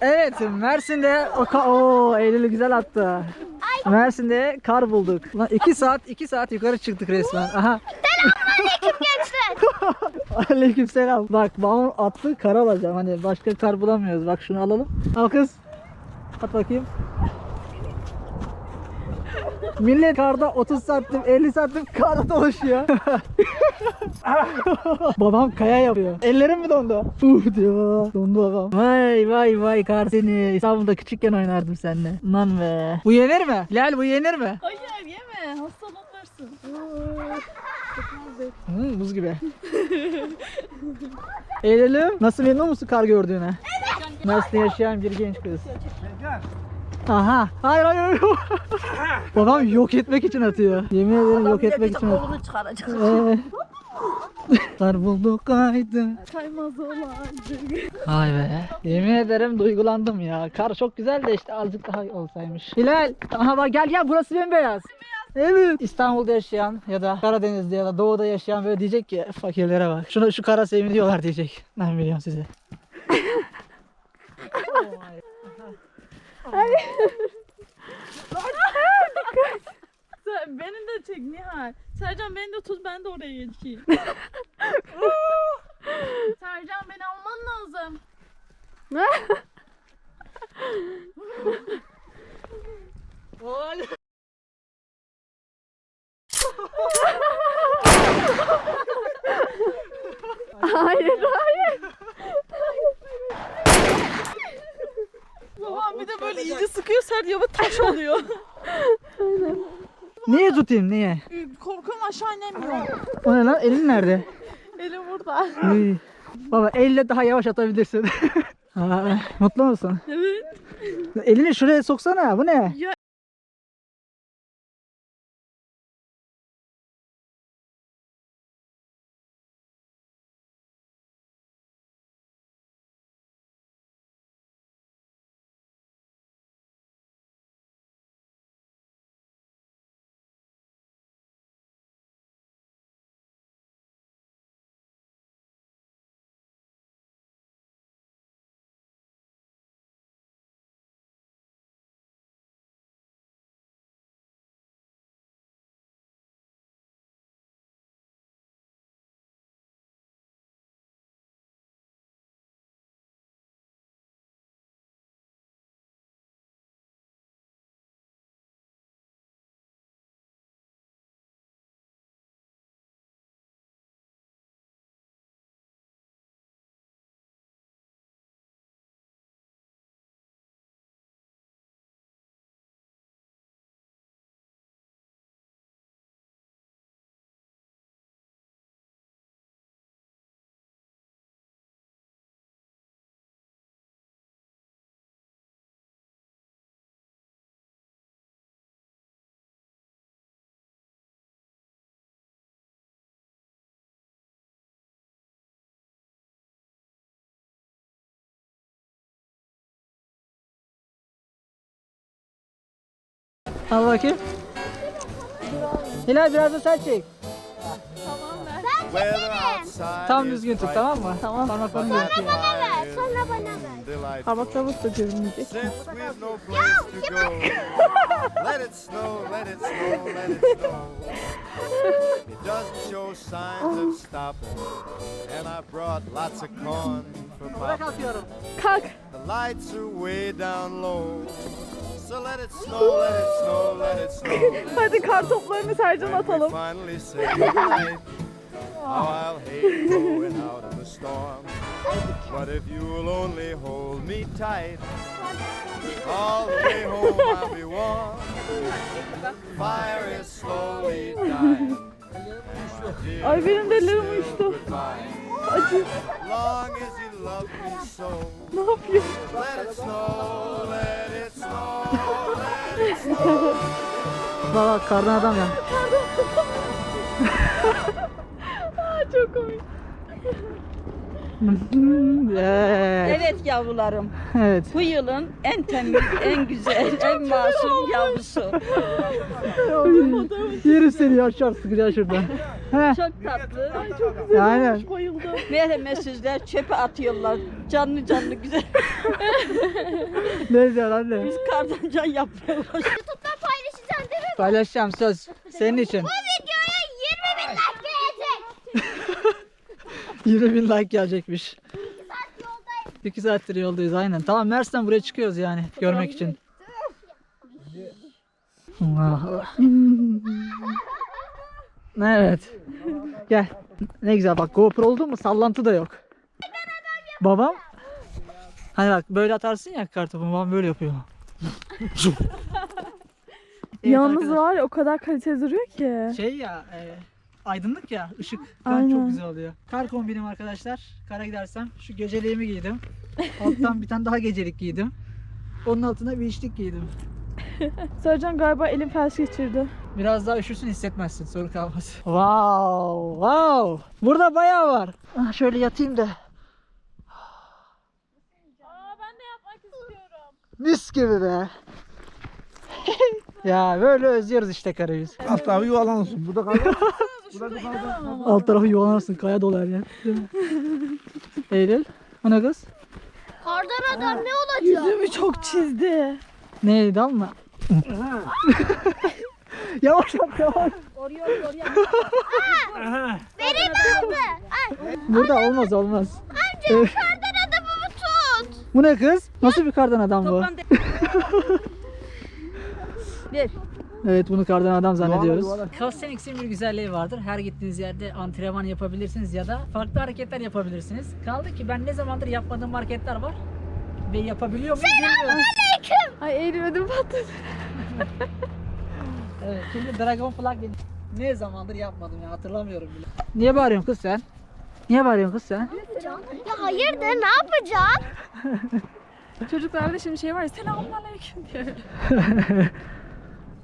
Evet Mersin'de o Oo, Eylül'ü güzel attı. Mersin'de kar bulduk. Lan 2 saat 2 saat yukarı çıktık resmen. Aha. Gençler. Aleykümselam. Bak babam attı kar alacağım. Hani başka kar bulamıyoruz. Bak şunu alalım. Al kız. At bakayım. Millet karda 30 santim 50 santim karda dolaşıyor. babam kaya yapıyor. Ellerim mi dondu? Uh diyor. Dondu babam. Vay vay vay kar seni. İstanbul'da küçükken oynardım seninle. Lan be. Bu yenir mi? Hilal bu yenir mi? Hayır yeme hastalanırsın. Hmm, buz gibi. Eylül'üm nasıl memnun musun kar gördüğüne? Mersin'de yaşayan bir genç kız. Aha. Hayır hayır. hayır. Babam yok etmek için atıyor. Yemin ederim yok etmek için atıyor. Kolunu çıkaracak. Ee, Kar bulduk kaydı. Kaymaz olaydı. Vay be. Yemin ederim duygulandım ya. Kar çok güzel de işte azıcık daha olsaymış. Hilal. Aha bak gel gel burası bembeyaz. Evet. İstanbul'da yaşayan ya da Karadeniz'de ya da Doğu'da yaşayan böyle diyecek ki fakirlere bak. Şuna şu kara seviniyorlar diyecek. Ben biliyorum size. Sen, beni de çek Nihal. Sercan beni de tut ben de oraya geçeyim. Sercan beni alman lazım. Hayır hayır. Babam bir de böyle iyice sıkıyor sert yava taş oluyor. Niye tutayım niye? Korkuyorum aşağı inemiyorum. O ne lan? Elin nerede? Elim burada. Uy. Baba elle daha yavaş atabilirsin. Aa, mutlu musun? Evet. Elini şuraya soksana. Bu ne? Ya Al bakayım. Hilal biraz da sen çek. Tam düzgün tut tamam mı? Tamam. Parmaklarını gözüküyor. Bana ver. Sonra bana ver. parmaklarımız da görünmeyecek. Let it snow, let it snow, let it snow. It doesn't show signs of stopping, and I brought lots of corn for Bırak popping. atıyorum. Kalk. The lights are way down low, so let it snow, let it snow, let it snow. Hadi kar toplarını Sercan atalım. finally say goodnight, how I'll hate going out in the storm. But if you'll only hold me tight, all the way home I'll be warm. Fire is slowly dying. Ay benim de uyuştu. goodbye. Acı. Long as you love me so, Ne yapıyor? let it snow, let it snow, let it snow. Baba kardan adam ya. Aa, çok komik. Evet. Evet yavrularım. Evet. Bu yılın en temiz, en güzel, en masum yavrusu. Yerim seni ya çok sıkıca şuradan. Çok tatlı. aynen. Bayıldım. Merhametsizler çöpe atıyorlar. Canlı canlı güzel. Ne diyor anne? Biz kardan can yapıyorlar. YouTube'da paylaşacağım değil mi? Paylaşacağım söz. Senin için. Bu videoya 20 bin like gelecek. 20 bin like gelecekmiş. Saat yoldayım. 2 saattir yoldayız aynen. Tamam Mersin'den buraya çıkıyoruz yani görmek için. Allah. evet. Gel. Ne güzel bak GoPro oldu mu sallantı da yok. Babam Hani bak böyle atarsın ya kartopu babam böyle yapıyor. Evet Yalnız arkadaşlar, var ya o kadar kaliteli duruyor ki. Şey ya e, aydınlık ya ışık falan çok güzel oluyor. Kar kombinim arkadaşlar. Kara gidersem şu geceliğimi giydim. Alttan bir tane daha gecelik giydim. Onun altına bir içlik giydim. Sercan galiba elim felç geçirdi. Biraz daha üşürsün hissetmezsin sorun kalmaz. Wow, wow. Burada bayağı var. Ah, şöyle yatayım da. Aa ben de yapmak istiyorum. Mis gibi be. ya böyle özlüyoruz işte karayı biz. Alt tarafı yuvarlanırsın. Burada kalır. Alt tarafı yuvalarsın kaya dolar ya. Değil mi? Eylül. O ne kız? Kardan adam ne olacak? Yüzümü çok çizdi. Neydi alma? yavaş yap yavaş. Beni de aldı. Ay, Burada olmaz olmaz. amca kardan adamımı tut. Bu ne kız? Nasıl bir kardan adam bu? Bir. Evet bunu kardan adam zannediyoruz. Calisthenics'in bir güzelliği vardır. Her gittiğiniz yerde antrenman yapabilirsiniz ya da farklı hareketler yapabilirsiniz. Kaldı ki ben ne zamandır yapmadığım hareketler var ve yapabiliyor muyum bilmiyorum. Ay elim ödüm patladı. Evet, şimdi Dragon Flag. Ne zamandır yapmadım ya hatırlamıyorum bile. Niye bağırıyorsun kız sen? Niye bağırıyorsun kız sen? Ya hayırdır ne yapacaksın? Çocuklarda şimdi şey var ya selamünaleyküm diye.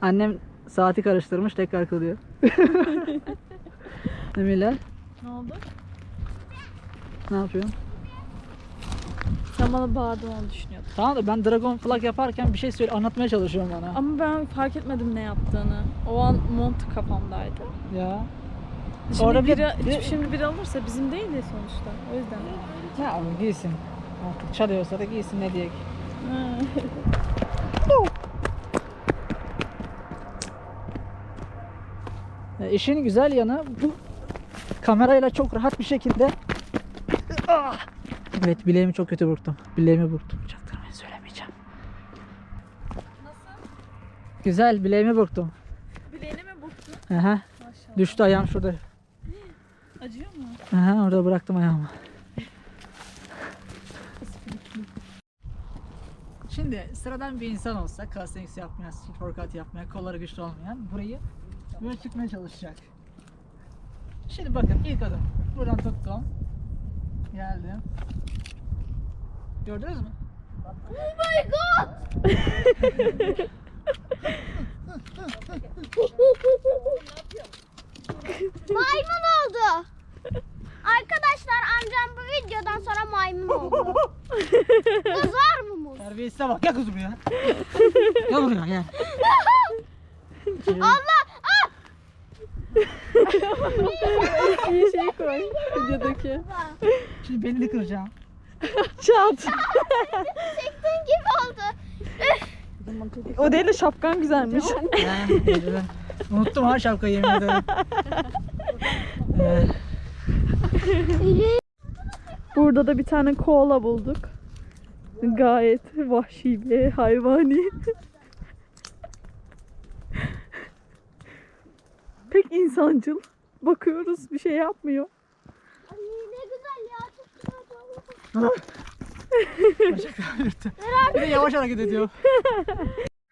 Annem saati karıştırmış tekrar kılıyor. Emile Ne oldu? ne yapıyorsun? Sen bana bağırdın onu düşünüyordum. Tamam da ben Dragon Flag yaparken bir şey söyle anlatmaya çalışıyorum bana. Ama ben fark etmedim ne yaptığını. O an mont kafamdaydı. Ya. Şimdi Orada bir- biri, bir- şimdi biri alırsa bizim değil de sonuçta. O yüzden. Ya abi giysin. Artık çalıyorsa da giysin ne diyek. Ha. Ya işin güzel yanı bu kamerayla çok rahat bir şekilde Ah! Evet bileğimi çok kötü burktum. Bileğimi burktum. Çaktırmayın söylemeyeceğim. Güzel bileğimi burktum. Bileğine mi burktun? Aha. Maşallah. Düştü ayağım şurada. Acıyor mu? Aha, orada bıraktım ayağımı. Şimdi sıradan bir insan olsa, calisthenics yapmayan, workout yapmayan, kolları güçlü olmayan burayı böyle çıkmaya çalışacak. Şimdi bakın ilk adım. Buradan tuttum. Geldim. Gördünüz mü? Oh my god. maymun oldu. Arkadaşlar amcam bu videodan sonra maymun oldu. Kız var mı muz? Terbiyesize bak. Gel kızım ya. gel buraya gel. Allah! İyi şey koy videodaki. Şimdi belini kıracağım. Çat. Çektiğin gibi oldu. O değil de şapkan güzelmiş. Unuttum ha şapkayı yemin ederim. Burada da bir tane koala bulduk. Gayet vahşi ve hayvani. İnsancıl. Bakıyoruz bir şey yapmıyor. Ay ne güzel ya. Çok güzel. bacak ağrıttı. Bir de yavaş hareket ediyor.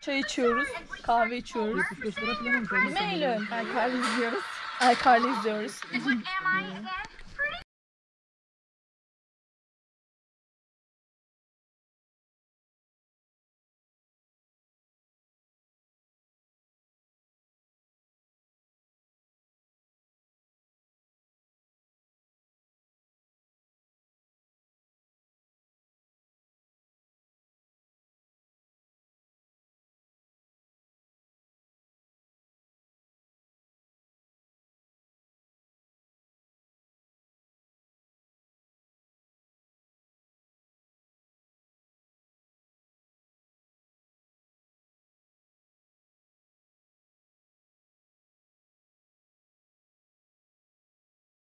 Çay içiyoruz, kahve içiyoruz. 75 lira falan? Ay kahve izliyoruz. Kahve izliyoruz.